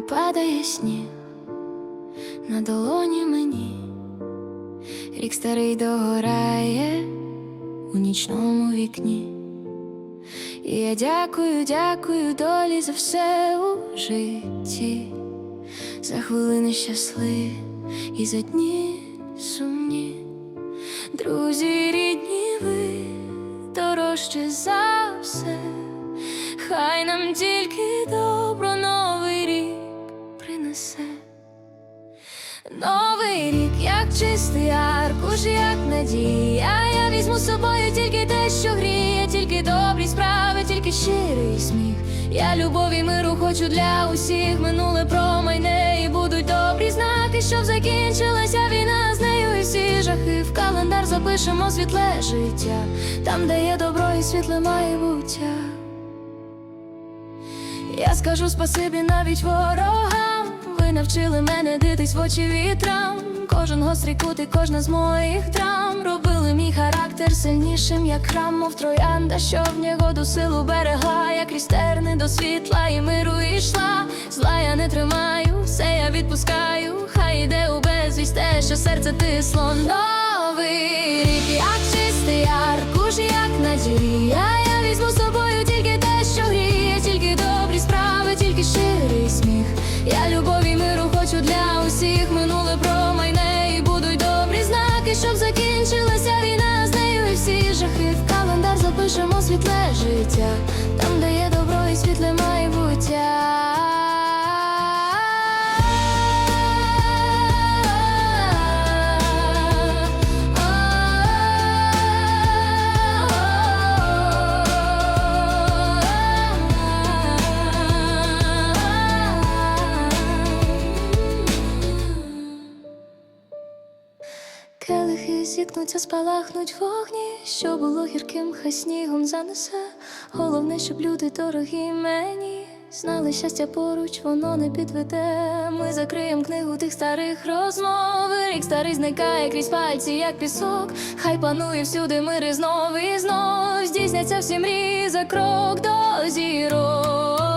падає сніг на долоні мені, рік старий догорає у нічному вікні. І я дякую, дякую долі за все у житті, за хвилини щасливі і за дні сумні. Друзі, рідні, ви дорожче за все. Хай нам тільки добро чистий аркуш, як надія. Я візьму з собою тільки те, що гріє, тільки добрі справи, тільки щирий сміх. Я любові миру хочу для усіх. Минуле промайне і будуть добрі знаки, щоб закінчилася війна з нею і всі жахи. В календар запишемо світле життя, там, де є добро і світле майбуття. Я скажу спасибі навіть ворогам. Ви навчили мене дитись в очі вітрам. Кожен гострий кут і кожна з моїх драм робили мій характер сильнішим, як храм, мов троянда, що в негоду силу берегла, як крізь до світла і миру йшла. Зла я не тримаю, все я відпускаю. Хай іде у безвість те, що серце тисло. Новий рік, як чистий аркуш, як надія. Я візьму з собою тільки те, що гріє, тільки добрі справи, тільки щирий сміх. Я любові закінчилася війна з нею і всі жахи. В календар запишемо світле життя, там, де є добро і світле Келихи зіткнуться, спалахнуть вогні, що було гірким, хай снігом занесе. Головне, щоб люди дорогі мені знали щастя поруч, воно не підведе. Ми закриємо книгу тих старих розмов. Рік старий зникає крізь пальці, як пісок. Хай панує всюди мир і знов і знов. Здійсняться всі мрії за крок до зірок.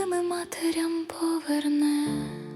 Живими матерям поверне.